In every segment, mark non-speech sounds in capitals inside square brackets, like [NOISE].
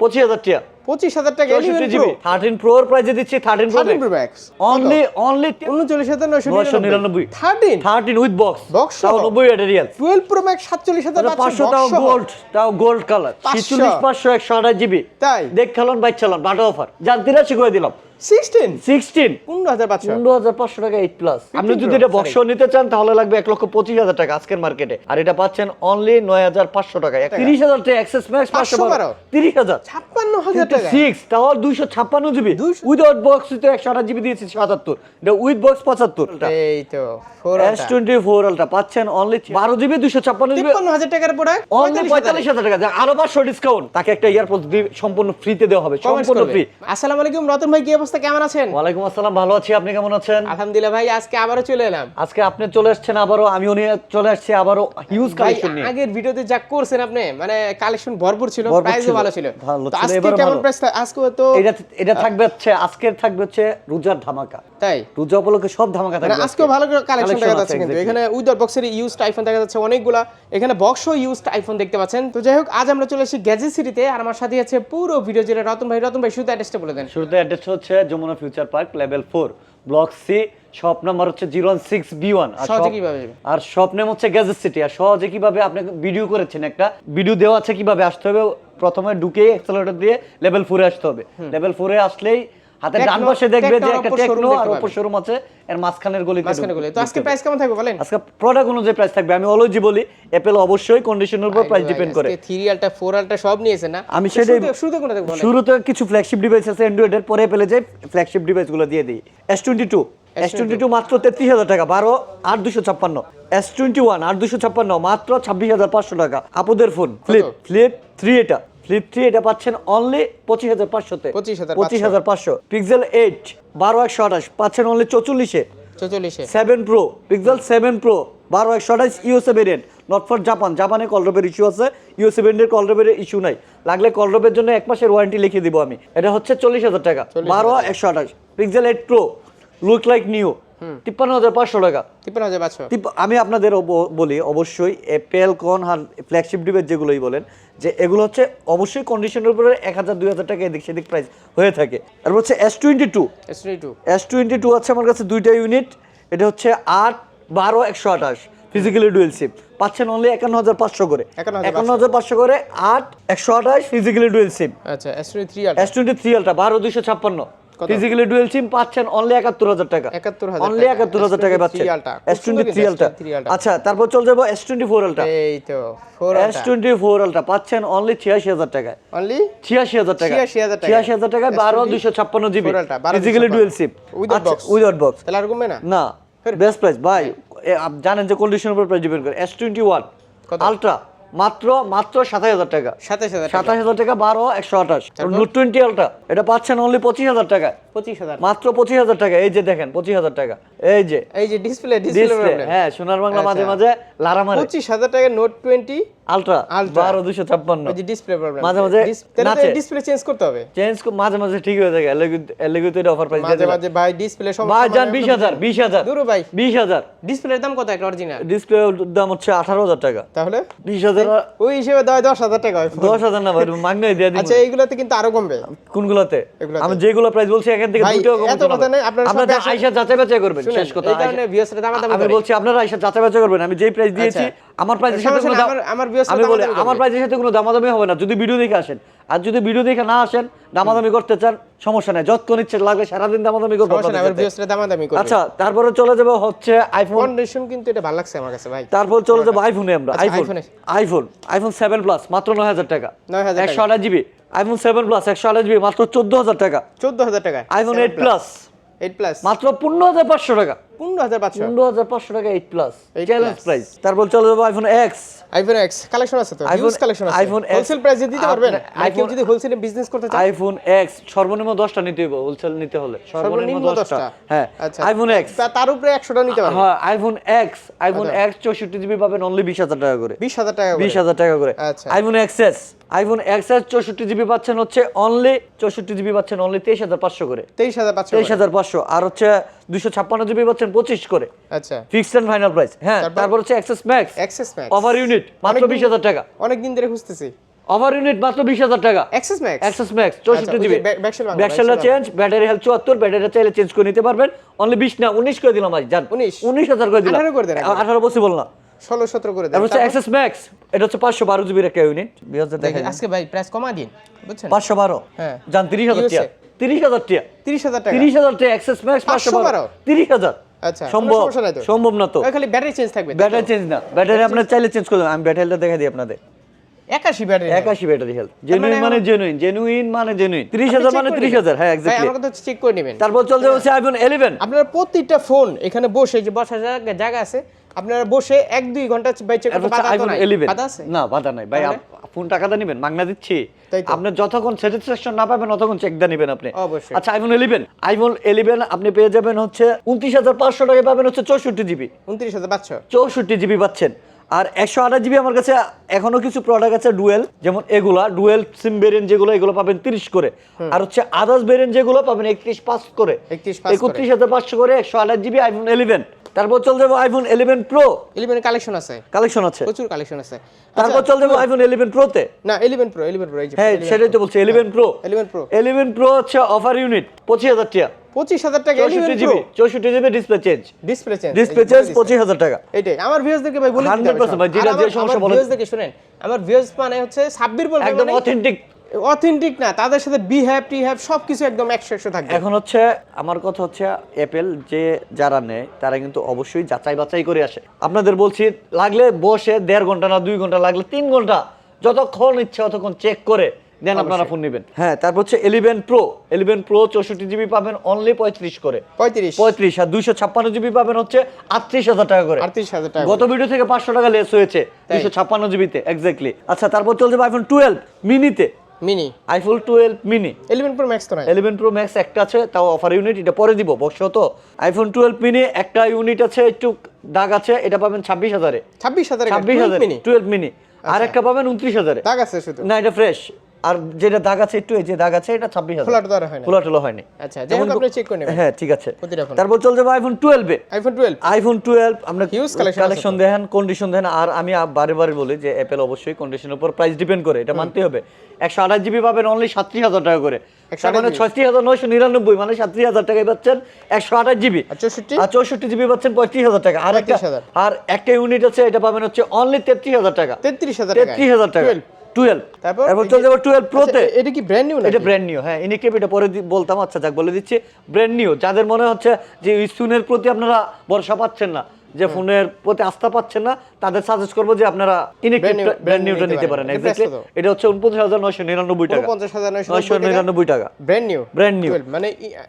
পঁচিশ হাজার টাকা পঁচিশ হাজার টাকা চৌষট্টি জিবি থার্টিন প্রোর প্রাইজে দিচ্ছি thirteen pro thirteen pro max only only উনচল্লিশ হাজার নয়শো নয়শো নিরানব্বই। Thirteen thirteen with box box নব্বই material real twelve pro max সাতচল্লিশ হাজার পাঁচশো তাও গোল্ড তাও গোল্ড কালার 500 ছিচল্লিশ পাঁচশো একশো আঠাশ জিবি তাই? দেখ খেলন বাইক চালান বাটা অফার জানতে তিরাশি করে দিলাম। সিক্সটিন সিক্সটিন পনেরো হাজার পাঁচশো। পনেরো হাজার পাঁচশো টাকা এইট প্লাস আপনি যদি এটা বক্স নিতে চান তাহলে লাগবে এক লক্ষ পঁচিশ হাজার টাকা আজকের মার্কেটে। আর এটা পাচ্ছেন অনলি নয় হাজার পাঁচশো টাকা তিরিশ হাজার। টাকা এক্সেস ম্যাক্স পাঁচশো 512 বারো। তিরিশ হাজার। ছাপ্পান্ন হাজার টাকা। সিক্স তাও দুইশো ছাপ্পান্ন জিবি। উইদাউট বক্স তো একশো আঠাশ জিবি দিয়েছি সাতাত্তর। এটা উইথ বক্স পঁচাত্তর এই তো four S twenty four ultra পাচ্ছেন অনলি বারো জিবি দুশো ছাপ্পান্ন জিবি। হাজার টাকার পরে অনলি পঁয়তাল্লিশ হাজার টাকা। আরও পাঁচশো ডিসকাউন্ট তাকে একটা ইয়ারপোর্ট সম্পূর্ণ ফ্রিতে দেওয়া হবে সম্পূর্ণ ফ্রি আসসালামু আলাইকুম রতন ভাই কি অবস্থা কেমন আছেন? ওয়ালাইকুম আসসালাম ভালো আছি। আপনি কেমন আছেন? আলহামদুলিল্লাহ ভাই আজকে আবারও চলে এলাম। আজকে আপনি চলে এসেছেন আবারও আমিও নিয়ে চলে আসছি আবারও হিউজ কালেকশন নিয়ে। আগের ভিডিওতে যা করছেন আপনি মানে কালেকশন ভরপুর ছিল প্রাইসও ভালো ছিল। তো আজকে কেমন প্রাইস আজকে তো এটা এটা থাকবে হচ্ছে আজকের থাকবে হচ্ছে রোজার ধামাকা। তাই? রোজা উপলক্ষে সব ধামাকা মানে থাকবে আজকেও ভালো কালেকশন দেখা যাচ্ছে কিন্তু। এখানে উইদার বক্সের ইউজ আইফোন দেখা যাচ্ছে অনেকগুলা। এখানে বক্সও ইউজ আইফোন দেখতে পাচ্ছেন। তো যাই হোক আজ আমরা চলে এসেছি গ্যাজেট সিটিতে আর আমার সাথে আছে পুরো ভিডিও জুড়ে রতন ভাই। রতন ভাই শুধু অ্যাড্রেসটা বলে দেন। শুরুতে অ্যাড্রেস হচ্ছে Jamuna future park level four block C shop number হচ্ছে zero one six B one. আর শপ নেম হচ্ছে গ্যাজেট সিটি আর সহজে কীভাবে আপনি ভিডিও করেছেন একটা? ভিডিও দেওয়া আছে কীভাবে আসতে হবে? প্রথমে ঢুকে এক্সেলারেটর দিয়ে লেভেল ফোরে আসতে হবে। লেভেল ফোরে আসলেই হাতে ডান পাশে দেখবে যে একটা টেকনো আর অপর শোরুম আছে এর মাঝখানের গলিতে মাঝখানে ঢুকতে গুলো। তো আজকে প্রাইস কেমন থাকবে বলেন? আজকে প্রোডাক্ট অনুযায়ী প্রাইস থাকবে। আমি অলওয়েজই বলি অ্যাপেল অবশ্যই কন্ডিশনের উপর প্রাইস ডিপেন্ড করে। থ্রি আলটা ফোর আলটা সব নিয়েছেন না? আমি সেটাই শুরুতে- কোনটা দেখব? শুরুতে কিছু ফ্ল্যাগশিপ ডিভাইস আছে অ্যান্ড্রয়েডের পরে পেলে যে ফ্ল্যাগশিপ ডিভাইসগুলো দিয়ে দিই। S twenty two S twenty two মাত্র তেত্রিশ হাজার টাকা বারো আট দুশো ছাপ্পান্ন। এস টোয়েন্টি ওয়ান আট দুশো ছাপ্পান্ন মাত্র ছাব্বিশ হাজার পাঁচশো টাকা। আপুদের ফোন ফ্লিপ ফ্লিপ থ্রি এটা। ফ্লিপ থ্রি এটা পাচ্ছেন অনলি পঁচিশ হাজার পাঁচশোতে। পঁচিশ হাজার পাঁচশো। পিক্সেল এইট বারো একশো আঠাশ পাচ্ছেন অনলি চৌচল্লিশে। চৌচল্লিশে। Seven pro Pixel seven pro বারো একশো আঠাশ USA variant not for Japan জাপানে কলরবের ইস্যু আছে ইউএসএ ভেরিয়েন্টের কলরবের ইস্যু নাই। লাগলে কলরবের জন্য এক মাসের ওয়ারেন্টি লিখে দিব আমি। এটা হচ্ছে চল্লিশ হাজার টাকা বারো একশো আঠাশ। Pixel eight pro look like new তিপ্পান্ন হাজার পাঁচশো টাকা। তিপ্পান্ন হাজার পাঁচশো। আমি আপনাদের বলি অবশ্যই আর ফ্ল্যাগশিপ ডিবের যেগুলোই বলেন যে এগুলো হচ্ছে অবশ্যই কন্ডিশনের উপরে এক হাজার দুই হাজার টাকা এদিক সেদিক প্রাইস হয়ে থাকে। আর হচ্ছে S twenty two S twenty two S twenty two আছে আমার কাছে দুইটা ইউনিট এটা হচ্ছে আট বারো একশো আঠাশ ফিজিক্যালি ডুয়েল সিম পাচ্ছেন অনলি একান্ন হাজার পাঁচশো করে। একান্ন হাজার পাঁচশো। করে আট একশো আঠাশ ফিজিক্যালি ডুয়েল সিম আচ্ছা S twenty three ultra S twenty three ultra বারো দুইশো ছাপ্পান্ন? ফিজিক্যালি ডুয়েল সিম পাচ্ছেন অনলি একাত্তর হাজার টাকা। 71,000 অনলি টাকা। একাত্তর হাজার টাকা পাচ্ছেন। আলটা। খুব এস টোয়েন্টি সুন্দর থ্রি কিন্তু আলটা S23 আলটা। আচ্ছা তারপর চলে যাব এস টোয়েন্টি ফোর আলটা এই তো four S twenty four ultra পাচ্ছেন অনলি ছিয়াশি হাজার টাকায়। অনলি ছিয়াশি হাজার টাকা 86,000 টাকা। টাকায়। বারো S20 দুইশো ছাপ্পান্ন GB. Four ultra, 12 physically dual SIM Without box। Without box তাহলে আর কমবে না? না বেস্ট প্রাইস ভাই জানেন যে কন্ডিশনের উপর প্রাইস ডিপেন্ড করে। এস টোয়েন্টি ওয়ান কত? আলট্রা মাত্র মাত্র সাতাশ হাজার টাকা। সাতাশ হাজার টাকা। সাতাশ হাজার টাকা বারো একশো আঠাশ। নোট টোয়েন্টি আলটা এটা পাচ্ছেন অনলি পঁচিশ হাজার টাকা পঁচিশ হাজার। মাত্র পঁচিশ হাজার টাকা। এই যে দেখেন পঁচিশ হাজার টাকা। এই যে। এই যে ডিসপ্লে ডিসপ্লে হ্যাঁ সোনার বাংলা মাঝে আচ্ছা। মাঝে লারা মারে পঁচিশ হাজার টাকা নোট টোয়েন্টি আলট্রা Ultra। বারো দুশো ছাপ্পান্ন। ওই যে ডিসপ্লে প্রবলেম মাঝে মাঝে নাচে। ডিসপ্লে চেঞ্জ করতে হবে। চেঞ্জ মাঝে মাঝে ঠিক হয়ে থাকে। এলেগু তো অফার প্রাইস মাঝে মাঝে ভাই ডিসপ্লে সব ভাই হাজার দূর ভাই। বিশ হাজার। ডিসপ্লের দাম কত একটা অরিজিনাল ডিসপ্লে দাম হচ্ছে আঠারো হাজার টাকা। তাহলে? বিশ হাজার ওই হিসেবে টাকা হয় না ভাই মাগনাই দিয়ে দিন আচ্ছা এইগুলোতে কিন্তু আরও কমবে। কোনগুলোতে। আমি যেগুলো প্রাইস বলছি এখান থেকে দুটো এত কথা নেই, আপনারা আপনারা যাচাই বাছাই করবেন শেষ কথা। এই কারণে দামাদামি আমি বলছি আপনারা আইসা যাচাই বাছাই করবেন। আমি যেই প্রাইস দিয়েছি আমার প্রাইসের সাথে দাম- আমার- আমি বলি আমার করবে। প্রাইসের সাথে কোনো দামাদামি হবে না। যদি ভিডিও দেখে আসেন। আর যদি ভিডিও দেখে না আসেন দামাদামি করতে চান সমস্যা নাই। যতক্ষণ ইচ্ছে লাগবে সারাদিন দামাদামি করব দামাদামি আচ্ছা তারপরে চলে যাব হচ্ছে আইফোন কন্ডিশন কিন্তু এটা ভালো লাগছে আমার কাছে ভাই। তারপর চলে যাব আইফোনে আমরা iPhone. IPhone iPhone seven plus মাত্র নয় হাজার টাকা। একশো আঠাশ জিবি আইফোন সেভেন প্লাস একশো আঠাশ জিবি মাত্র চোদ্দ হাজার টাকা। চোদ্দ হাজার টাকা iPhone eight plus eight plus মাত্র পনেরো হাজার পাঁচশো টাকা। পনেরো হাজার পাঁচশো পনেরো হাজার পাঁচশো টাকা এইট প্লাস চ্যালেঞ্জ প্রাইস তারপর চলে যাব iPhone X iPhone X collection আছে তো? iPhone- কালেকশন আছে। iPhone হোলসেল প্রাইসে দিতে পারবেন? আপনার আর কেউ iPhone- যদি হোলসেলে বিজনেস করতে চায় আইফোন এক্স সর্বনিম্ন দশটা নিতে হবে হোলসেল নিতে হলে। সর্বনিম্ন সর্বনিম্ন দশটা। দশটা। হ্যাঁ আচ্ছা। আইফোন এক্স তার উপরে একশোটা নিতে পারবেন। হ্যাঁ আইফোন এক্স আইফোন আচ্ছা। এক্স জিবি পাবেন অনলি বিশ হাজার টাকা করে। বিশ হাজার টাকা করে। টাকা করে। আইফোন এক্সএস আইফোন এক্সএস চৌষট্টি জিবি পাচ্ছেন হচ্ছে অনলি চৌষট্টি জিবি পাচ্ছেন অনলি তেইশ হাজার পাঁচশো করে। তেইশ হাজার পাঁচশো তেইশ হাজার পাঁচশো। আর হচ্ছে দুশো ছাপ্পান্ন জিবি পাচ্ছেন পঁচিশ করে। আচ্ছা। ফিক্সড এন্ড ফাইনাল প্রাইস হ্যাঁ তারপর? হচ্ছে XS max XS max over unit মাত্র অনেকদিন- বিশ হাজার টাকা। অনেক দিন ধরে খুঁজতেছি। ওভার ইউনিট মাত্র বিশ হাজার টাকা। এক্সেস ম্যাক্স অ্যাক্সেস ম্যাক্স চৌষট্টি ওই যে GB shell change battery health চুয়াত্তর ব্যাটারি চাইলে চেঞ্জ করে নিতে পারবেন। অনলি বিশ না উনিশ করে দিলাম আজ জান। 19 উনিশ হাজার করে দিলাম। 18 করে দেন একদম। আঠারো পসিবল না। ষোলো সতেরো করে দেন। হচ্ছে অ্যাক্সেস ম্যাক্স এটা হচ্ছে পাঁচশো বারো জিবির একটা ইউনিট আজকে ভাই প্রাইস কমা দিন বুঝছেন? পাঁচশো বারো। হ্যাঁ। জান তিরিশ হাজার টিয়া। তিরিশ হাজার টিয়া। তিরিশ হাজার টাকা। তিরিশ হাজার টাকা অ্যাক্সেস ম্যাক্স পাঁচশো বারো। তিরিশ হাজার। আচ্ছা, সম্ভব সমস্যা নাই তো? সম্ভব না তো। খালি ব্যাটারি চেঞ্জ থাকবে তাই ব্যাটারি চেঞ্জ না। ব্যাটারি আপনার চাইলে চেঞ্জ করে আমি ব্যাটারিটা দেখে দিই আপনাদের। একাশি ব্যাটারি একাশি ব্যাটারি হেলথ জেনুইন মানে জেনুইন জেনুইন মানে জেনুইন ত্রিশ হাজার মানে ত্রিশ হাজার। হ্যাঁ এক্স্যাক্টলি আমার কথা চেক করে নেবেন। তারপর চলছে হচ্ছে আইফোন ইলেভেন আপনারা প্রতিটা ফোন এখানে বসে যে বসার জায়গা আছে আপনারা বসে এক দুই ঘণ্টা বাইচে করতে বাধা আছে? না বাধা নাই। ভাই ফোন টাকাটা নেবেন মাগনা দিচ্ছি। আপনি যতক্ষণ স্যাটিসফ্যাকশন না পাবেন ততক্ষণ চেক দা নেবেন আপনি। আচ্ছা আইফোন ইলেভেন আইফোন ইলেভেন আপনি পেয়ে যাবেন হচ্ছে উনত্রিশ হাজার পাঁচশো টাকায় পাবেন হচ্ছে চৌষট্টি জিবি উনত্রিশ হাজার পাঁচশো। চৌষট্টি জিবি পাচ্ছেন। আর একশো আঠাশ জিবি আমার কাছে এখনও কিছু প্রোডাক্ট আছে ডুয়েল যেমন এগুলা ডুয়েল সিম ভেরিয়েন্ট যেগুলো এগুলো পাবেন তিরিশ করে। আর হচ্ছে আদার্স ভেরিয়েন্ট যেগুলো পাবেন একত্রিশ পাঁচ করে। 31 পাঁচ করে। একত্রিশ হাজার পাঁচশো করে একশো আঠাশ জিবি আইফোন ইলেভেন তারপর চলে যাব iPhone eleven pro eleven collection আছে। কালেকশন আছে। প্রচুর কালেকশন আছে। তারপর চলে যাব আইফোন ইলেভেন প্রোতে না ইলেভেন প্রো ইলেভেন প্রো হ্যাঁ সেটাই তো বলছি eleven pro 11 Pro। Eleven pro হচ্ছে অফার ইউনিট পঁচিশ হাজার টাকা। পঁচিশ হাজার টাকা চৌষট্টি জিবি চৌষট্টি GB display change display change display change পঁচিশ হাজার টাকা। এটাই আমার ভিউয়ার্সদেরকে ভাই বলে 100% ভাই, যেটা যে সমস্যা বলেন। ভিউয়ার্সদেরকে শুনেন আমার ভিউয়ার্স মানে হচ্ছে সাব্বির বলবে একদম মানে অথেন্টিক অথেন্টিক না তাদের সাথে বিহেভ টিহেভ সবকিছু একদম একশো একশো থাকবে। এখন হচ্ছে আমার কথা হচ্ছে অ্যাপেল যে যারা নেয় তারা কিন্তু অবশ্যই যাচাই বাছাই করে আসে। আপনাদের বলছি লাগলে বসে দেড় ঘণ্টা না দুই ঘণ্টা লাগলে তিন ঘণ্টা যতক্ষণ ইচ্ছে ততক্ষণ চেক করে। দেন আপনারা ফোন নেবেন। হ্যাঁ তারপর হচ্ছে ইলেভেন প্রো ইলেভেন প্রো চৌষট্টি জিবি পাবেন অনলি পঁয়ত্রিশ করে। পঁয়ত্রিশ। পঁয়ত্রিশ আর দুইশো ছাপ্পান্ন জিবি পাবেন হচ্ছে আটত্রিশ হাজার টাকা করে। আটত্রিশ হাজার টাকা গত ভিডিও থেকে পাঁচশো টাকা লেস হয়েছে দুইশো ছাপ্পান্ন জিবিতে এক্স্যাক্টলি আচ্ছা তারপর চলছে iPhone twelve মিনিতে mini iPhone twelve mini eleven pro max তো ইলেভেন প্রো ম্যাক্স একটা আছে তাও অফার ইউনিট এটা পরে দিব বক্স তো। আইফোন টুয়েলভ মিনি একটা ইউনিট আছে একটু দাগ আছে এটা পাবেন ছাব্বিশ হাজারে। ছাব্বিশ হাজার ছাব্বিশ হাজারে মিনি টুয়েলভ মিনি আর একটা পাবেন উনত্রিশ হাজারে। দাগ আছে শুধু। না এটা ফ্রেশ আর যেটা দাগ আছে একটু এই যে দাগ আছে এটা ছাব্বিশ হাজার। খোলা টোলা হয়নি আচ্ছা হোক আপনি চেক করে নেবেন। হ্যাঁ ঠিক আছে। তারপর চলে যাব আইফোন টুয়েলভে আইফোন টুয়েলভ আইফোন টুয়েলভ আমরা Huge কালেকশন দেখেন কন্ডিশন দেখেন আর আমি বারে বারে বলি যে অ্যাপেল অবশ্যই কন্ডিশনের উপর প্রাইস ডিপেন্ড করে এটা মানতে হবে। একশো আঠাশ জিবি পাবেন অনলি সাতত্রিশ হাজার টাকা করে। মানে 128 ছত্রিশ হাজার নয়শো নিরানব্বই মানে সাতত্রিশ হাজার টাকায় পাচ্ছেন একশো আঠাশ জিবি আর চৌষট্টি? জিবি পাচ্ছেন পঁয়ত্রিশ হাজার টাকা। আর একটা 35,000 আর একটা ইউনিট আছে এটা পাবেন হচ্ছে অনলি তেত্রিশ হাজার টাকা। তেত্রিশ হাজার টাকা তেত্রিশ হাজার টাকা। 12 টুয়েলভ তারপর চলে যে- যাব টুয়েলভ প্রোতে আচ্ছা, এটা কি ব্র্যান্ড নিউ এটা ব্র্যান্ড নিউ হ্যাঁ ইনিকেপ এটা পরে বলতাম আচ্ছা যাক বলে দিচ্ছি। ব্র্যান্ড নিউ যাদের মনে হচ্ছে যে স্টুনের প্রতি আপনারা ভরসা পাচ্ছেন না যে ফোনের প্রতি আস্থা পাচ্ছেন না তাদের সাজেস্ট করব যে আপনারা ব্র্যান্ড নিউটা নিতে পারেন। এক্স্যাক্টলি এটা হচ্ছে উনপঞ্চাশ হাজার নয়শো নিরানব্বই টাকা। পঞ্চাশ হাজার নয়শো নিরানব্বই টাকা। Brand new Brand new। মানে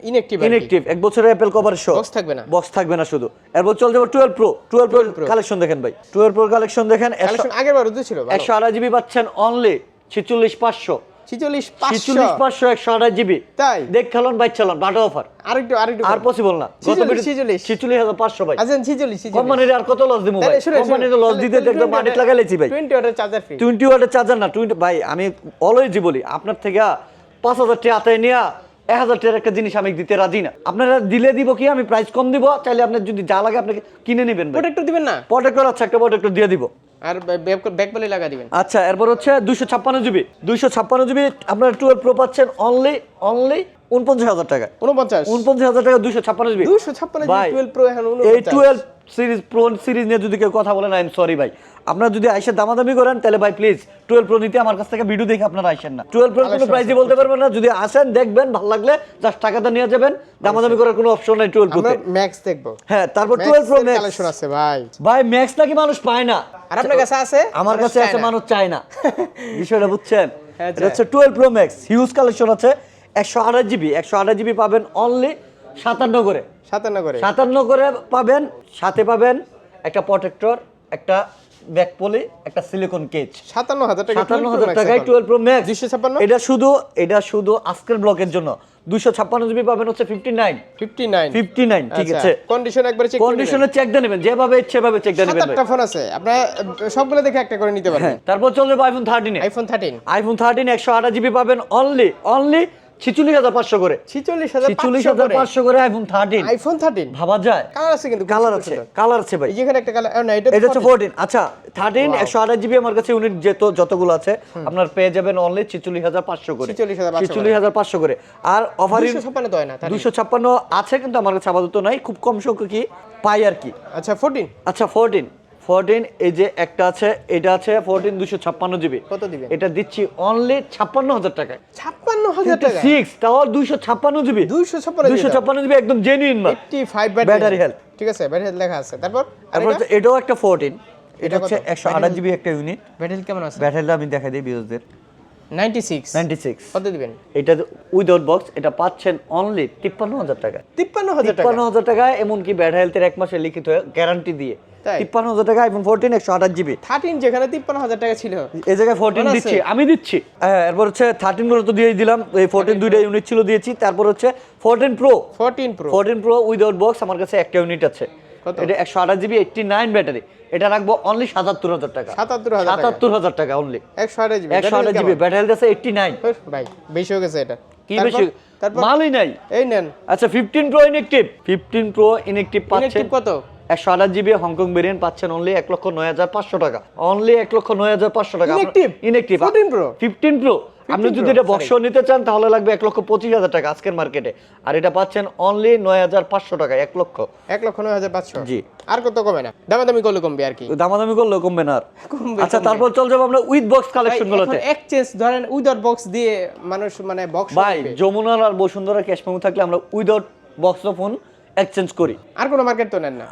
ইনএক্টিভ ইনএক্টিভ এক বছরের অ্যাপেল কভার শো বক্স থাকবে না। বক্স থাকবে না শুধু। এরপর চলে যাব twelve pro twelve pro collection দেখেন ভাই। টুয়েলভ প্রো কালেকশন দেখেন। কালেকশন আগের বার ছিল একশো আড়াই জিবি পাচ্ছেন অনলি ছিচল্লিশ পাঁচশো। ছিচল্লিশ ছিচল্লিশ পাঁচশো একশো আড়াই জিবি। তাই? দেখ খেলন বাইক চালান বাটা অফার আরেকটু আরেকটু আর পসিবল না। ছিচল্লিশ, ছিচল্লিশ। ছিচল্লিশ হাজার পাঁচশো ভাই। আছেন ছিচল্লিশ ছিচল্লিশ। কোম্পানির আর কত লস দিব ভাই? তাহলে শুনে কোম্পানির লস দিতে একদম মাটি লাগাইলেছি ভাই টোয়েন্টি ওয়াটের চার্জার ফ্রি টোয়েন্টি ওয়াটের চার্জার না টোয়েন্টি ভাই আমি অলওয়েজই বলি আপনার থেকে পাঁচ হাজার টাকা আতায় নিয়ে এক হাজার টাকার একটা জিনিস আমি দিতে রাজি না। আপনারা দিলে দিব কি আমি প্রাইস কম দিব চাইলে আপনার যদি যা লাগে আপনাকে কিনে নেবেন প্রোটেক্টর দিবেন না? প্রোটেক্টর আছে একটা প্রোটেক্টর দিয়ে দিব। আর ব্যাক বলে লাগা দিবেন। আচ্ছা এরপর হচ্ছে দুইশো ছাপ্পান্ন জিবি। দুইশো ছাপ্পান্ন জিবি আপনার টুয়েলভ প্রো পাচ্ছেন অনলি অনলি উনপঞ্চাশ হাজার টাকা। উনপঞ্চাশ উনপঞ্চাশ হাজার টাকা দুইশো ছাপ্পান্ন জিবি দুশো ছাপ্পান্ন টুয়েলভ প্রো এখন এই টুয়েলভ সিরিজ প্রো সিরিজ নিয়ে যদি কেউ কথা বলেন আই এম সরি ভাই। আপনারা যদি আইসে দামাদামি করেন তাহলে ভাই প্লিজ টুয়েলভ প্রো নিতে আমার কাছ থেকে ভিডিও দেখে আপনারা আইসেন না। টুয়েলভ প্রো কোনো Collection বলতে পারবেন না। যদি আসেন দেখবেন ভালো লাগলে জাস্ট টাকাটা নিয়ে যাবেন। দামাদামি করার কোনো অপশন নাই টুয়েলভ ম্যাক্স দেখব। হ্যাঁ তারপর টুয়েলভ প্রো ম্যাক্স কালেকশন আছে ভাই। ভাই ম্যাক্স নাকি মানুষ পায় না? আর আপনার কাছে আছে? আমার কাছে আছে মানুষ চায় না। [LAUGHS] বিষয়টা বুঝছেন? হ্যাঁ, এটা হচ্ছে twelve pro max huge collection আছে। একশো আঠাশ জিবি একশো আঠাশ জিবি পাবেন অনলি সাতান্ন করে। সাতান্ন করে। সাতান্ন করে পাবেন সাথে পাবেন একটা প্রোটেক্টর একটা ব্যাক পলি একটা সিলিকন কেজ সাতান্ন হাজার টাকা সাতান্ন হাজার টাকায় টুয়েলভ প্রো ম্যাক্স দুইশো ছাপ্পান্ন? এটা শুধু এটা শুধু আজকের ব্লকের জন্য। দুইশো ছাপ্পান্ন জিবি পাবেন হচ্ছে fifty nine fifty nine fifty nine ঠিক আছে। কন্ডিশন একবারে চেক কন্ডিশনে চেক দিয়ে নেবেন যেভাবে ইচ্ছে ভাবে চেক দিয়ে নেবেন। আটটা ফোন আছে আপনারা সবগুলো দেখে একটা করে নিতে পারবেন। হ্যাঁ তারপর চলে যাব আইফোন থার্টিনে আইফোন থার্টিন আইফোন থার্টিন একশো আঠাশ জিবি পাবেন অনলি অনলি ছিচল্লিশ হাজার পাঁচশো করে। ছিচল্লিশ হাজার ছিচল্লিশ হাজার পাঁচশো করে আইফোন থার্টিন আইফোন থার্টিন ভাবা যায়। কালার আছে কিন্তু কালার আছে কালার আছে ভাই। এই যেখানে একটা কালার না এটা এটা হচ্ছে ফোরটিন আচ্ছা থার্টিন একশো আঠাশ জিবি আমার কাছে ইউনিট যেত যতগুলো আছে আপনার পেয়ে যাবেন অনলি ছিচল্লিশ হাজার পাঁচশো করে। 46,500 ছিচল্লিশ হাজার পাঁচশো করে। আর অফার ছাপ্পান্ন তো হয় না। দুইশো ছাপ্পান্ন আছে কিন্তু আমার কাছে আপাতত নাই খুব কম সংখ্যক কি পাই আর কি। আচ্ছা ফোরটিন আচ্ছা ফোরটিন ফোরটিন এই যে একটা আছে এটা আছে ফোরটিন দুশো ছাপ্পান্ন জিবি কত দিবে? এটা দিচ্ছি অনলি ছাপ্পান্ন হাজার টাকায়। ছাপ্পান্ন হাজার টাকা সিক্স তাও দুইশো ছাপ্পান্ন জিবি দুইশো ছাপ্পান্ন দুইশো ছাপ্পান্ন জিবি একদম genuine eighty five Battery health। ঠিক আছে ব্যাটারি হেলথ লেখা আছে। তারপর তারপর এটাও একটা ফোরটিন এটা হচ্ছে? একশো আঠাশ জিবি একটা ইউনিট ব্যাটারি কেমন আছে? ব্যাটারিটা আমি দেখাই দিই বিউজদের কত দিবেন? এটা উইদাউট বক্স এটা পাচ্ছেন অনলি তিপ্পান্ন হাজার টাকা। তিপ্পান্ন হাজার টাকা। ব্যাড হেলথের এক মাসের লিখিত গ্যারান্টি দিয়ে। টাকা আইফোন জিবি থার্টিন যেখানে তিপ্পান্ন হাজার টাকা ছিল। এই জায়গায় ফোরটিন মনে আছে? দিচ্ছি আমি দিচ্ছি। হ্যাঁ এরপর হচ্ছে গুলো তো দিয়ে দিলাম এই ফোরটিন দুইটা ইউনিট ছিল দিয়েছি তারপর হচ্ছে fourteen pro fourteen pro fourteen pro without box আমার কাছে একটা ইউনিট আছে? এটা একশো আঠাশ জিবি এইটটি নাইন ব্যাটারি। এটা রাখব অনলি সাতাত্তর হাজার টাকা। সাতাত্তর হাজার সাতাত্তর হাজার টাকা অনলি একশো আঠাশ জিবি। একশো আঠাশ GB. Battery health eighty nine ভাই বেশি হয়ে গেছে এটা। কি বেশি? মালই নাই। এই নেন। আচ্ছা fifteen pro inactive fifteen pro inactive পাচ্ছেন কত? একশো আঠাশ জিবি হংকং ভেরিয়েন্ট পাচ্ছেন অনলি এক লক্ষ নয় হাজার পাঁচশো টাকা। অনলি এক লক্ষ নয় হাজার পাঁচশো টাকা। Inactive? Inactive 14 Pro? Fifteen pro আপনি যদি এটা বক্স নিতে চান তাহলে লাগবে এক লক্ষ পঁচিশ হাজার টাকা আজকের মার্কেটে আর এটা পাচ্ছেন অনলি নয় হাজার পাঁচশো টাকা এক লক্ষ। এক লক্ষ নয় হাজার পাঁচশো? জি। আর কত কমে না? দামাদামি করলে কমবে আর কি। দামাদামি করলে কমবে না আর। আচ্ছা তারপর চল যাব আমরা উইথ বক্স কালেকশন গুলোতে এক্সচেঞ্জ ধরেন উইদাউট বক্স দিয়ে মানুষ মানে বক্স ভাই যমুনার আর বসুন্ধরা ক্যাশ মেমো থাকলে আমরা উইদাউট বক্স ফোন এক্সচেঞ্জ করি। আর কোনো মার্কেট তো নেন না।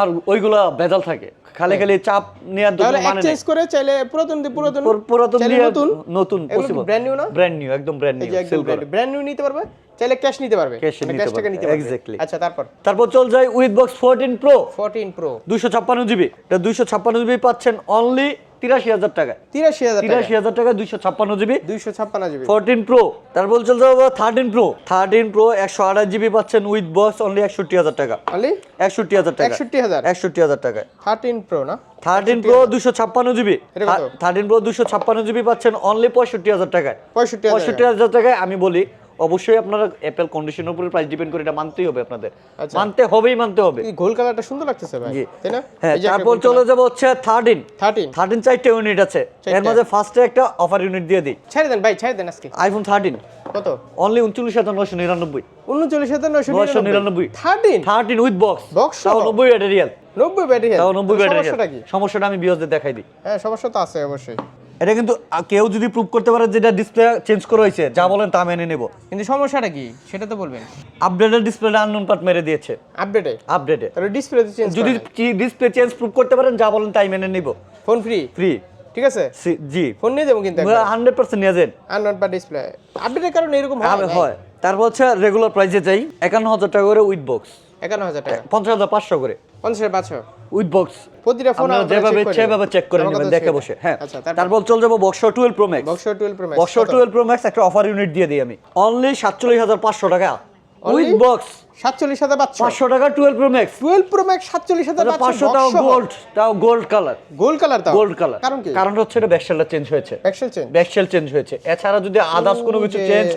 আর ওইগুলা ভেজাল থাকে। খালি খালি চাপ নেওয়ার দরকার মানে এক্সচেঞ্জ করে চাইলে পুরাতন দিয়ে পুরাতন পুরাতন দিয়ে নতুন। নতুন পসিবল brand new না? ব্র্যান্ড নিউ একদম ব্র্যান্ড নিউ যে একদম ব্র্যান্ড নিউ নিতে পারবে চাইলে ক্যাশ নিতে পারবে। এ মানে নিতে টাকা পারবে, নিতে পারবে। exactly. আচ্ছা তারপর? তারপর চল যাই with box fourteen pro 14 pro দুশো ছাপ্পান্ন জিবি এটা দুইশো ছাপ্পান্ন জিবি পাচ্ছেন অনলি তিরাশি হাজার টাকা 83000 টাকা তিরাশি হাজার টাকা দুইশো ছাপ্পান্ন জিবি। 256 জিবি। ফোরটিন প্রো তারপর চল যাব থার্টিন প্রো থার্টিন প্রো একশো আঠাশ জিবি পাচ্ছেন উইথ বক্স অনলি একষট্টি হাজার টাকা। অনলি একষট্টি হাজার টাকা 61000 একষট্টি হাজার টাকায়। 13 প্রো না? থার্টিন প্রো দুশো ছাপ্পান্ন জিবি? থার্টিন প্রো দুশো ছাপ্পান্ন জিবি পাচ্ছেন অনলি পঁয়ষট্টি হাজার টাকায়। 65000 পঁয়ষট্টি হাজার টাকায় আমি বলি অবশ্যই আপনারা অ্যাপেল কন্ডিশনের উপরে প্রাইস ডিপেন্ড করে এটা মানতেই হবে আপনাদের। আচ্ছা। মানতে হবেই মানতে হবে। এই গোল কালারটা সুন্দর লাগতেছে ভাই তাই না? হ্যাঁ তারপর চলে। যাব হচ্ছে থার্টিন 13 থার্টিন চারটে ইউনিট আছে। এর। মাঝে ফার্স্টে একটা অফার ইউনিট দিয়ে দিই। ছেড়ে দেন ভাই ছেড়ে দেন আজকে। আইফোন থার্টিন কত? অনলি উনচল্লিশ হাজার নশো নিরানব্বই। 39999 নয়শো নিরানব্বই। 13 থার্টিন উইথ বক্স বক্স তাও সহ? নব্বই ব্যাটারিয়াল 90 ব্যাটারি নব্বই ব্যাটারিয়াল সমস্যাটা কি? সমস্যাটা আমি বিয়সদের দেখাই দিই। হ্যাঁ সমস্যা তো আছে অবশ্যই। এটা কিন্তু কেউ যদি প্রুভ করতে পারে যেটা ডিসপ্লে চেঞ্জ করা হয়েছে যা বলেন তা মেনে নেব। কিন্তু সমস্যাটা কি? সেটা তো বলবেন। আপডেটেড ডিসপ্লেটা আননোন পার্ট মেরে দিয়েছে। আপডেটে আপডেটে তাহলে ডিসপ্লে তো চেঞ্জ যদি ডিসপ্লে চেঞ্জ প্রুভ করতে পারেন যা বলেন তাই মেনে নিব। ফোন ফ্রি ফ্রি ঠিক আছে? জি। ফোন নিয়ে যাব কিন্তু হান্ড্রেড পার্সেন্ট নিয়ে যান আননোট বা ডিসপ্লে আপডেটের কারণে এরকম হয় হয়। তারপর হচ্ছে রেগুলার প্রাইসে চাই একান্ন হাজার টাকা করে উইথ বক্স একান্ন হাজার টাকা। পঞ্চাশ হাজার পাঁচশো করে। পঞ্চাশ পাঁচশো। With box. প্রতিটা ফোন আপনারা যেভাবে সেভাবে চেক করে নেবেন দেখে বসে। হ্যাঁ আচ্ছা তারপর? চলে যাব box twelve pro max box twelve pro box twelve pro max একটা অফার ইউনিট দিয়ে দিই আমি। অনলি সাতচল্লিশ হাজার পাঁচশো টাকা। উইথ বক্স সাতচল্লিশ হাজার পাঁচশো? টাকা twelve pro max twelve pro max সাতচল্লিশ হাজার পাঁচশো তাও গোল্ড তাও গোল্ড কালার গোল্ড কালার তাও। গোল্ড কালার কারণ কি? কারণ হচ্ছে এটা ব্যাকশেলটা চেঞ্জ হয়েছে। প্যাক্সেল চেঞ্জ ব্যাকশেল চেঞ্জ হয়েছে। এছাড়া যদি আদার্স কোনো কিছু চেঞ্জ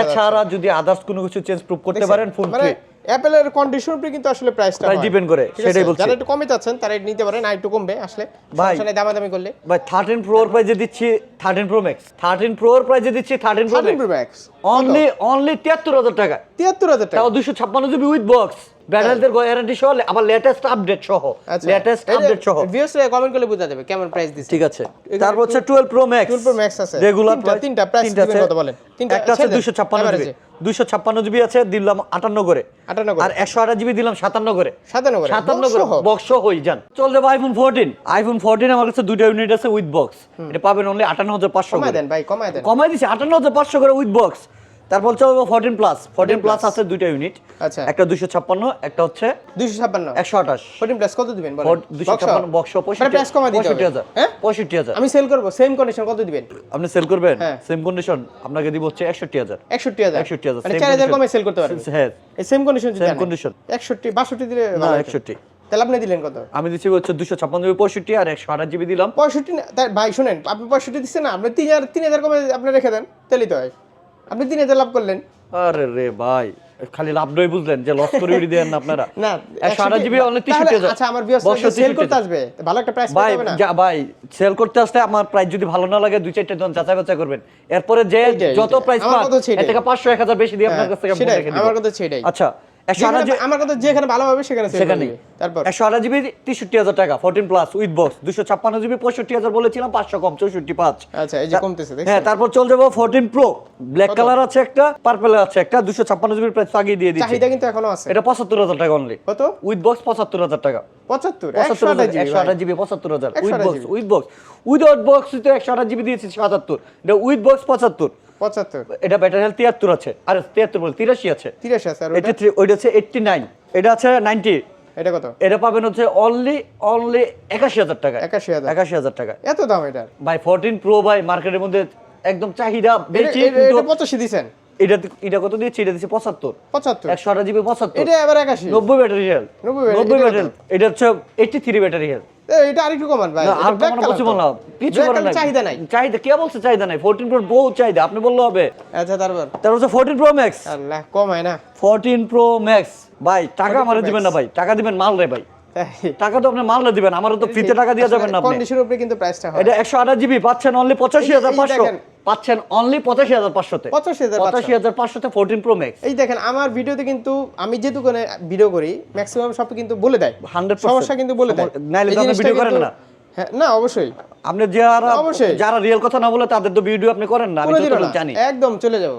এছাড়া যদি আদার্স কোনো কিছু চেঞ্জ প্রুভ করতে পারেন ফোন মানে ফ্রি অ্যাপেলের কন্ডিশন উপরে কিন্তু আসলে প্রাইসটা প্রাইস ডিপেন্ড করে, সেটাই বলছি। যারা একটু কমে চাচ্ছেন তারা এটা নিতে পারেন আর একটু কমবে আসলে। ভাই। সমস্যা দামাদামি করলে। ভাই থার্টিন প্রোর প্রাইজে দিচ্ছি থার্টিন প্রো ম্যাক্স থার্টিন প্রোর প্রাইজে দিচ্ছি thirteen pro thirteen pro max only only তিয়াত্তর হাজার টাকা তিয়াত্তর হাজার টাকা। তাও দুশো ছাপ্পান্ন জিবি উইথ বক্স ব্যাটারিদের গ্যারান্টি সহ আবার লেটেস্ট আপডেট সহ। আচ্ছা। লেটেস্ট আপডেট সহ। ভিউয়ার্সরা কমেন্ট করলে বোঝা যাবে কেমন প্রাইস দিচ্ছে। ঠিক আছে। তারপর হচ্ছে twelve pro max 12 Pro Max আছে। রেগুলার তিনটা- তিনটা price দিবেন কত বলেন? তিনটা একটা আছে ছেড়ে দেন, দুশো ছাপ্পান্ন জিবি। average-এ। দুশো ছাপ্পান্ন জিবি আছে দিলাম আটান্ন করে। 58 করে। আর একশো আঠাশ জিবি দিলাম সাতান্ন করে। সাতান্ন করে। সাতান্ন box করে। বক্স হই যান। চল যাব আইফোন ফোরটিন আইফোন ফোরটিন আমার কাছে দুইটা ইউনিট আছে উইথ বক্স এটা পাবেন অনলি আটান্ন হাজার পাঁচশো কমায় দেন ভাই কমায় দেন। কমাই দিছি আটান্ন হাজার পাঁচশো করে উইথ বক্স তারপর চলবো ফোরটিন প্লাস ফোরটিন প্লাস আছে দুইটা ইউনিট আচ্ছা। একটা দুইশো ছাপ্পান্ন একটা হচ্ছে দুইশো ছাপ্পান্ন। একশো আঠাশ। ফোরটিন প্লাস কত দিবেন? ছাপ্পান্ন বক্স মানে পঁয়ষট্টি। হাজার। হ্যাঁ? পঁয়ষট্টি হাজার। আমি সেল করব সেম কন্ডিশন কত দিবেন? আপনি সেল করবেন? হ্যাঁ। সেম কন্ডিশন আপনাকে দিব হচ্ছে একষট্টি হাজার। একষট্টি হাজার। 61,000 মানে চার হাজার। কমে সেল করতে পারবেন। হ্যাঁ। এই সেম কন্ডিশন আনেন। condition। একষট্টি বাষট্টি দিলে না। একষট্টি। তাহলে আপনি দিলেন কত? আমি দিচ্ছি হচ্ছে দুশো ছাপ্পান্ন জিবি পঁয়ষট্টি আর একশো আঠাশ জিবি দিলাম। পঁয়ষট্টি ভাই শুনেন আপনি পঁয়ষট্টি দিচ্ছেন না আপনি তিন হাজার তিন হাজার কমে আপনি রেখে দেন তাহলেই তো হয়। আপনি তিন হাজার লাভ করলেন। আরে রে ভাই খালি লাভ নয় বুঝলেন যে লস করে উড়ি দেন আপনারা। না একশো আঠাশ জিবি অনলি তাহলে- তেষট্টি হাজার। আচ্ছা আমার বিয়াস সেল করতে আসবে। ভালো একটা প্রাইস ভাই হবে না? যা ভাই সেল করতে আসলে আমার প্রাইস যদি ভালো না লাগে দুই চারটে জন যাচাই বাছাই করবেন। এরপরে যে যত প্রাইস পান এর থেকে পাঁচশো এক হাজার বেশি দিয়ে আপনার হ্যাঁ, কাছ থেকে সেটাই। আমার কথা হচ্ছে আচ্ছা আমার কথা যেখানে ভালো হবে সেখানে। সেখানে তারপর? একশো আঠাশ জিবি তেষট্টি হাজার টাকা ফোরটিন প্লাস উইথ বক্স দুশো ছাপ্পান্ন জিবি পঁয়ষট্টি হাজার বলেছিলাম পাঁচশো কম চৌষট্টি পাঁচ। আচ্ছা এই যে কমতেছে হ্যাঁ তারপর চল যাব ফোরটিন প্রো ব্ল্যাক কালার আছে একটা পার্পল আছে একটা দুশো ছাপ্পান্ন জিবির প্রাইস আগিয়ে দিয়ে দিচ্ছি। চাহিদা কিন্তু এখনও আছে। এটা পঁচাত্তর হাজার টাকা অনলি কত? উইথ বক্স পঁচাত্তর হাজার টাকা। পঁচাত্তর একশো আঠাশ জিবি পঁচাত্তর হাজার। With box with box without box তো একশো আঠাশ জিবি দিয়েছি সাতাত্তর। এটা উইথ বক্স পঁচাত্তর। পঁচাত্তর। এটা ব্যাটারি হেলথ তিয়াত্তর আছে। আর তিয়াত্তর বলে তিরাশি আছে। তিরাশি আছে আর এইটি থ্রি ওইটা হচ্ছে এইটটি নাইন এটা আছে নাইনটি এটা কত? এটা পাবেন হচ্ছে অনলি অনলি একাশি হাজার টাকা। একাশি হাজার। একাশি হাজার টাকা। এত দাম এটার? ভাই ফোরটিন প্রো ভাই মার্কেটের মধ্যে একদম চাহিদা বেশি এটা- এটা পঁচাশি দিছেন। এটা এটা কত দিয়েছি? এটা দিচ্ছি পঁচাত্তর। পঁচাত্তর। একশো আঠাশ জিবি পঁচাত্তর। এটা এবার একাশি। নব্বই ব্যাটারি হেলথ নব্বই এটা ব্যাটারি এটা হচ্ছে এইটটি থ্রি ব্যাটারি হেলথ এটা আরেকটু কমান ভাই আর কমানো পসিবল না কিছু করার নাই। চাহিদা নাই। চাহিদা কে বলছে চাহিদা নাই? ফোরটিন প্রো বহু চাহিদা আপনি বললে হবে। আচ্ছা তারপর? তারপর হচ্ছে ফোরটিন প্রো ম্যাক্স আল্লাহ কমায় না। ফোরটিন প্রো ম্যাক্স ভাই টাকা মারে দিবেন না ভাই টাকা দিবেন মাল রে ভাই। টাকা তো আপনি মাল রে দিবেন আমারও তো ফ্রিতে টাকা দিয়ে যাবেন না আপনি। কন্ডিশনের উপরে কিন্তু প্রাইসটা হয়। এটা একশো আঠাশ জিবি পাচ্ছেন অনলি পঁচাশি হাজার এই পাঁচশো। দেখেন। পাচ্ছেন অনলি পঁচাশি হাজার পাঁচশোতে। 85,500 পঁচাশি। হাজার পাঁচশোতে ফোরটিন প্রো ম্যাক্স এই দেখেন আমার ভিডিওতে কিন্তু আমি যে দোকানে ভিডিও করি ম্যাক্সিমাম সব কিন্তু বলে দেয়। 100% সমস্যা কিন্তু বলে দেয়। নাইলে তো আপনি ভিডিও করেন না। হ্যাঁ না অবশ্যই। আপনি যারা। যারা রিয়েল কথা না বলে তাদের তো ভিডিও আপনি করেন না আমি জানি। একদম চলে যাব।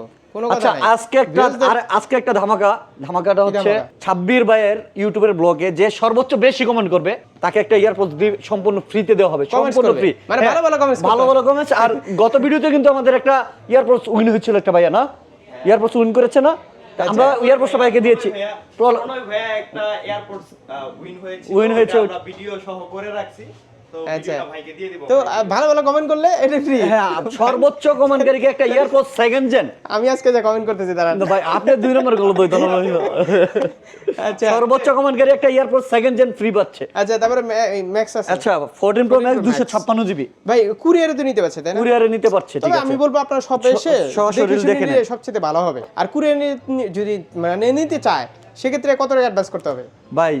আচ্ছা আজকে একটা আর আজকে একটা ধামাকা। ধামাকাটা হচ্ছে? ছাব্বির ভাইয়ের ইউটিউবের ব্লগে যে সর্বোচ্চ বেশি কমেন্ট করবে তাকে একটা ইয়ারপোর্ট সম্পূর্ণ ফ্রিতে দেওয়া হবে সম্পূর্ণ ফ্রি মানে ভালো ভালো ভালো ভালো কমেন্টস আর গত ভিডিওতে কিন্তু আমাদের একটা ইয়ারপোর্টস উইন হয়েছিল একটা ভাইয়া না? ইয়ারপোর্টস উইন করেছে না? আমরা ইয়ারপোর্টস ভাইকে দিয়েছি। প্রণয় ভাইয়া একটা এয়ারপোর্ট উইন হয়েছে। Win হয়েছে। ভিডিও সহ করে রাখছি। আচ্ছা। ভিডিওটা ভাইকে দিয়ে দিব তো ভালো ভালো কমেন্ট করলে এটা ফ্রি হ্যাঁ সর্বোচ্চ কমেন্টকারীকে একটা ইয়ারপোর্টস সেকেন্ড জেন আমি আজকে যা কমেন্ট করতেছি তারা ভাই আপনি দুই নম্বরগুলো দই আচ্ছা। সর্বোচ্চ কমেন্টকারী একটা ইয়ারপোর্টস সেকেন্ড জেন ফ্রি পাচ্ছে। আচ্ছা তারপরে ম্যাক্স আছে। আচ্ছা ফোরটিন প্রো ম্যাক্স 14 দুশো ছাপ্পান্ন জিবি ভাই কুরিয়ারে তো নিতে পারছে তাই না? কুরিয়ারে নিতে পারছে ঠিক আছে। আমি বলব আপনারা সব এসে সরাসরি দেখে। সবচেয়ে ভালো হবে। আর কুরিয়ার যদি মানে নিতে চায় সেক্ষেত্রে কত টাকা অ্যাডভান্স করতে হবে? ভাই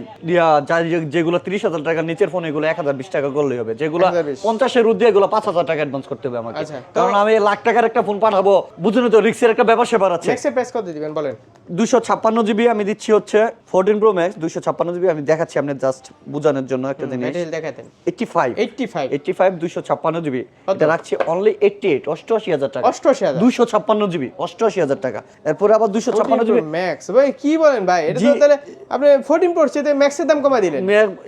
যেগুলো তিরিশ হাজার টাকার নিচের ফোন এগুলো এক হাজার বিশ টাকা করলেই হবে। যেগুলো 1020 পঞ্চাশের ঊর্ধ্বে এগুলো পাঁচ হাজার টাকা অ্যাডভান্স করতে হবে আমাকে। আচ্ছা, কারণ আমি লাখ টাকার একটা ফোন পাঠাবো। বুঝুন তো রিক্সের একটা ব্যাপার সেবার আছে ম্যাক্সের প্রাইস কত দিবেন বলেন। দুশো ছাপ্পান্ন জিবি আমি দিচ্ছি হচ্ছে ফোরটিন প্রো ম্যাক্স দুশো ছাপ্পান্ন জিবি আমি দেখাচ্ছি আপনি জাস্ট বোঝানোর জন্য একটা জিনিস। ম্যাটেরিয়াল দেখাতেন। এইটটি ফাইভ 85 এইটটি ফাইভ দুশো ছাপ্পান্ন জিবি। এটা রাখছি অনলি এইটটি এইট অষ্টআশি হাজার টাকা। 88,000 দুশো ছাপ্পান্ন জিবি অষ্টআশি হাজার টাকা। এরপরে আবার দুশো ছাপ্পান্ন জিবি। ম্যাক্স ভাই কি বলেন ভাই? এটা তাহলে আপনি 14 প্রো চেয়ে ম্যাক্সের দাম কমাই দিলেন।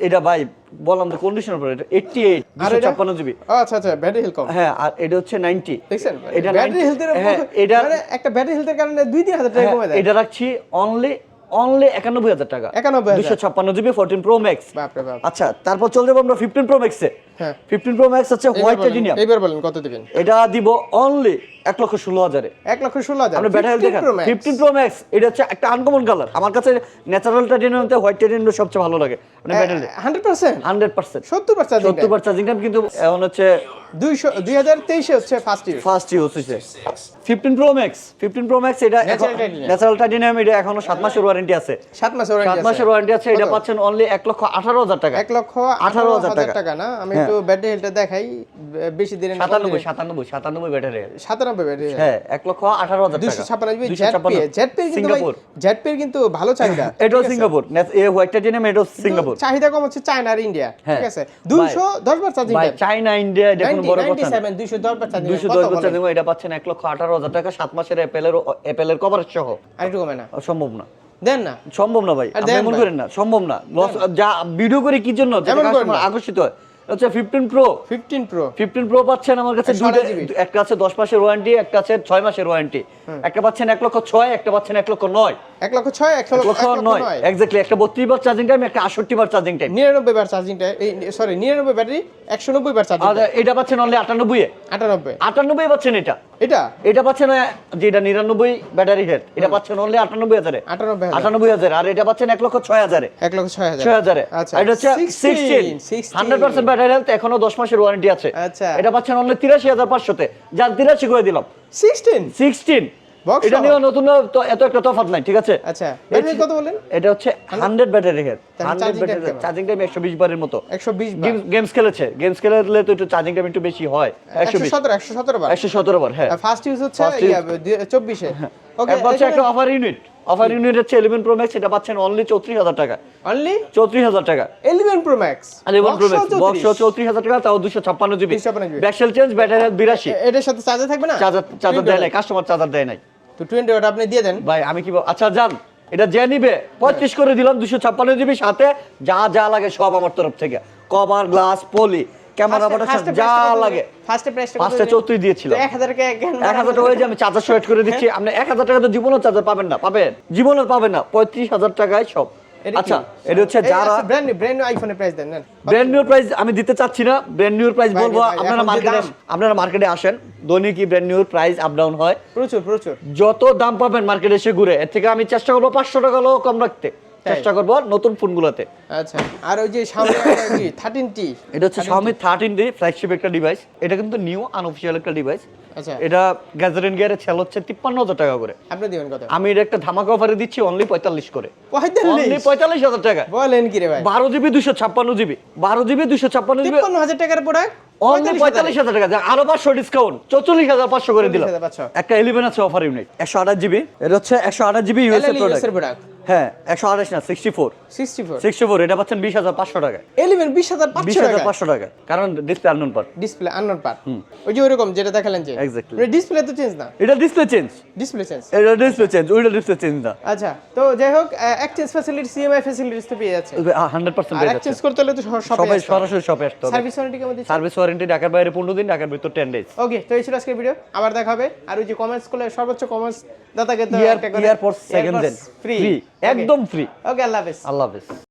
এটা ভাই বললাম তো কন্ডিশনের উপরে এটা এইটটি এইট আর দুশো এটা ছাপ্পান্ন জিবি আচ্ছা আচ্ছা ব্যাটারি হেলথ কম। হ্যাঁ আর এটা হচ্ছে নাইনটি দেখছেন? এটা ব্যাটারি 90 হেলথের হ্যাঁ, এটা মানে একটা ব্যাটারি হেলথের কারণে 2 3000 টাকা কমে যায়। এটা রাখছি অনলি অনলি একানব্বই হাজার টাকা। 91,000 দুশো ছাপ্পান্ন জিবি ফোরটিন প্রো ম্যাক্স বাপ রে বাপ। আচ্ছা তারপর চলে যাব আমরা ফিফটিন প্রো ম্যাক্সে হ্যাঁ। ফিফটিন প্রো ম্যাক্স হচ্ছে হোয়াইট টাইটেনিয়াম এইবার বলেন কত দিবেন? এটা দিব অনলি এক লক্ষ ষোলো হাজারে। 1 লক্ষ 16 হাজার। ব্যাটারি দেখেন। ফিফটিন প্রো ম্যাক্স এটা হচ্ছে একটা আনকমন কালার আমার কাছে ন্যাচারাল টাইটেনিয়ামতে হোয়াইট টাইটেনিয়াম সবচেয়ে ভালো লাগে। মানে ব্যাটারি 100% হান্ড্রেড পার্সেন্ট 70% চার্জিং সত্তর বার চার্জিং টাইম কিন্তু এখন হচ্ছে 200 2023 হচ্ছে ফার্স্ট ইয়ার ফার্স্ট ইউজ হয়েছে fifteen pro max fifteen pro max এটা ন্যাচারাল টাইটেনিয়াম এটা এখনও সাত মাসের ওয়ারেন্টি আছে। 7 মাসের সাত মাসের ওয়ারেন্টি আছে এটা পাচ্ছেন অনলি এক লক্ষ আঠারো হাজার টাকা। 1 লক্ষ 18,000 18 হাজার টাকা। না? আমি হ্যাঁ। একটু ব্যাটারি হেলথটা দেখাই বেশি দিনের সাতানব্বই সাতানব্বই সাতানব্বই ব্যাটারি 97 ব্যাটারি হ্যাঁ এক লক্ষ আঠারো হাজার টাকা। 256 256 জেডপি জেডপি কিন্তু ভাই সিঙ্গাপুর। জেডপি কিন্তু ভালো চাহিদা [LAUGHS] এটাও সিঙ্গাপুর। এ হোয়াইট টাইটেনিয়াম এটাও সিঙ্গাপুর। চাহিদা কম হচ্ছে চায়না আর ইন্ডিয়া। ঠিক আছে? 210 বার চার্জিং ভাই ইন্ডিয়া এটা কোনো বড় কথা না। 97 210 বার চার্জিং দুশো দশ বছর দেবো এটা পাচ্ছেন এক লক্ষ আঠারো হাজার টাকা। সাত মাসের অ্যাপেলের অ্যাপেলের কভারেজ সহ। আর একটু কমে না। সম্ভব না। দেন না। সম্ভব না ভাই। আপনি এমন করেন না সম্ভব না। যা ভিডিও করে কি জন্য। আকর্ষিত হয়। হচ্ছে fifteen pro 15 pro fifteen pro পাচ্ছেন আমার কাছে দুইটা একটা আছে দশ মাসের ওয়ারেন্টি একটা আছে ছয় মাসের ওয়ারেন্টি একটা পাচ্ছেন এক লক্ষ ছয় একটা পাচ্ছেন এক লক্ষ নয়। 1 লক্ষ 6 1 এক লক্ষ লক্ষ নয়। এক্স্যাক্টলি একটা বত্রিশ বার চার্জিং টাইম একটা আটষট্টি বার চার্জিং টাইম 99 বার চার্জিংটা সরি 99 ব্যাটারি 190 বার চার্জিং এটা পাচ্ছেন অনলি আটানব্বই 98 আটানব্বই। পাচ্ছেন এটা। এটা? এটা পাচ্ছেন যেটা নিরানব্বই ব্যাটারি হেড এটা পাচ্ছেন অনলি আটানব্বই হাজারে। 98 হাজার। আটানব্বই হাজার আর এটা পাচ্ছেন এক লক্ষ ছয় হাজারে। এক লক্ষ ছয় হাজার। ছয় হাজারে। আচ্ছা। এটা হচ্ছে sixteen hundred percent battery health এখনও দশ মাসের ওয়ারেন্টি আছে। আচ্ছা। এটা পাচ্ছেন অনলি তিরাশি হাজার পাঁচশোতে। যার তিরাশি করে দিলাম। 16 সিক্সটিন Box এটা নিয়ে নতুন তো এত একটা নাই ঠিক আছে? আচ্ছা ব্যাটারি কত বলেন? এটা হচ্ছে hundred battery head. Battery charging time একশো বিশ বারের মতো। একশো বিশ বার। গেমস খেলেছে? গেমস খেলে তো একটু চার্জিং টাইম একটু বেশি হয়। একশো একশো বিশ সতেরো একশো সতেরো বার। একশো সতেরো বার হ্যাঁ। ফার্স্ট ইউজ হচ্ছে ওকে এরপর একটা অফার ইউনিট অফার ইউনিট হচ্ছে ইলেভেন প্রো ম্যাক্স এটা পাচ্ছেন অনলি চৌত্রিশ হাজার টাকা। অনলি চৌত্রিশ হাজার টাকা। Eleven pro max eleven pro max box চৌত্রিশ। হাজার টাকা তাও দুশো ছাপ্পান্ন জিবি। ব্যাকসেল চেঞ্জ ব্যাটারি বিরাশি। এটার সাথে চার্জার থাকবে না? চার্জার চার্জার দেয় নাই কাস্টমার চার্জার দেয় নাই। তো টোয়েন্টি ওটা আপনি দিয়ে দেন। ভাই আমি কি আচ্ছা যান এটা যে নিবে পঁয়ত্রিশ করে দিলাম দুশো ছাপ্পান্ন জিবি সাথে যা যা লাগে সব আমার তরফ থেকে। কভার গ্লাস পলি ক্যামেরা বাটা যা লাগে। ফার্স্টে প্রাইসটা টাকা হয়ে আমি চার্জার করে দিচ্ছি আপনি এক হাজার টাকা তো জীবনও চার্জার পাবেন না পাবেন? জীবনও পাবেন না পঁয়ত্রিশ হাজার টাকায় সব। আচ্ছা এটা হচ্ছে যারা ব্র্যান্ড নিউ ব্র্যান্ড নিউ আইফোনের প্রাইস দেন ব্র্যান্ড নিউ প্রাইস আমি দিতে চাচ্ছি না ব্র্যান্ড নিউ প্রাইস বলব। আপনারা মার্কেটে আপনারা মার্কেটে আসেন দৈনিকই brand new price up down হয়। প্রচুর প্রচুর। যত দাম পাবেন মার্কেটে এসে ঘুরে এর থেকে আমি চেষ্টা করব পাঁচশো টাকা হলেও কম রাখতে। চেষ্টা করব নতুন ফোনগুলোতে। আচ্ছা আর ওই যে কি থার্টিন টি এটা হচ্ছে Xiaomi 13 ডি ফ্ল্যাগশিপ একটা ডিভাইস এটা কিন্তু নিউ আনঅফিশিয়াল একটা ডিভাইস আচ্ছা। এটা গ্যাজারেন গিয়ারে সেল হচ্ছে তিপ্পান্ন হাজার টাকা করে। আপনি দিবেন কত? আমি এটা একটা ধামাকা অফারে দিচ্ছি অনলি পঁয়তাল্লিশ করে। 45 অনলি পঁয়তাল্লিশ পঁয়তাল্লিশ হাজার টাকা। বলেন কি রে ভাই? বারো জিবি দুশো ছাপ্পান্ন জিবি। বারো জিবি দুশো ছাপ্পান্ন জিবি। তিপ্পান্ন হাজার টাকার প্রোডাক্ট অনলি পঁয়তাল্লিশ হাজার টাকা। যা, আরও পাঁচশো ডিসকাউন্ট চৌচল্লিশ হাজার পাঁচশো করে দিলাম। 44,500 একটা এলিভেন আছে অফার ইউনিট একশো আঠাশ জিবি। এটা হচ্ছে একশো আঠাশ জিবি ইউএসএ প্রোডাক্ট হ্যাঁ একশো আঠাশ না sixty four sixty four sixty four এটা পাচ্ছেন বিশ হাজার পাঁচশো টাকা। এলিভেন বিশ হাজার বিশ হাজার পাঁচশো টাকা কারণ ডিসপ্লে আননোন পার ডিসপ্লে আননোন পার ওই যে ওইরকম যেটা দেখালেন যে। Exactly. ডিসপ্লে তো চেঞ্জ না। এটা ডিসপ্লে চেঞ্জ ডিসপ্লে চেঞ্জ এটা ডিসপ্লে চেঞ্জ ওইটা ডিসপ্লে চেঞ্জ না। আচ্ছা তো যাই হোক এক্সচেঞ্জ ফ্যাসিলিটি সিএমআই ফ্যাসিলিটিস তো পেয়ে যাচ্ছে। হান্ড্রেড পার্সেন্ট আর পেয়ে যাচ্ছে। এক্সচেঞ্জ করতে হলে তো সবাই সরাসরি শপে আসতে হবে। সার্ভিস ওয়ারেন্টি কেমন দিচ্ছে সার্ভিস ওয়ারেন্টি ঢাকার বাইরে পনেরো দিন ঢাকার ভিতর টেন ডেজ ওকে তো এই ছিল আজকের ভিডিও আবার দেখা হবে। আর ওই যে কমেন্টস করলে সর্বোচ্চ কমেন্টস দাতাকে তো ইয়ার একটা সেকেন্ড ফ্রি একদম ফ্রি ওকে আল্লাহ হাফেজ। আল্লাহ হাফেজ।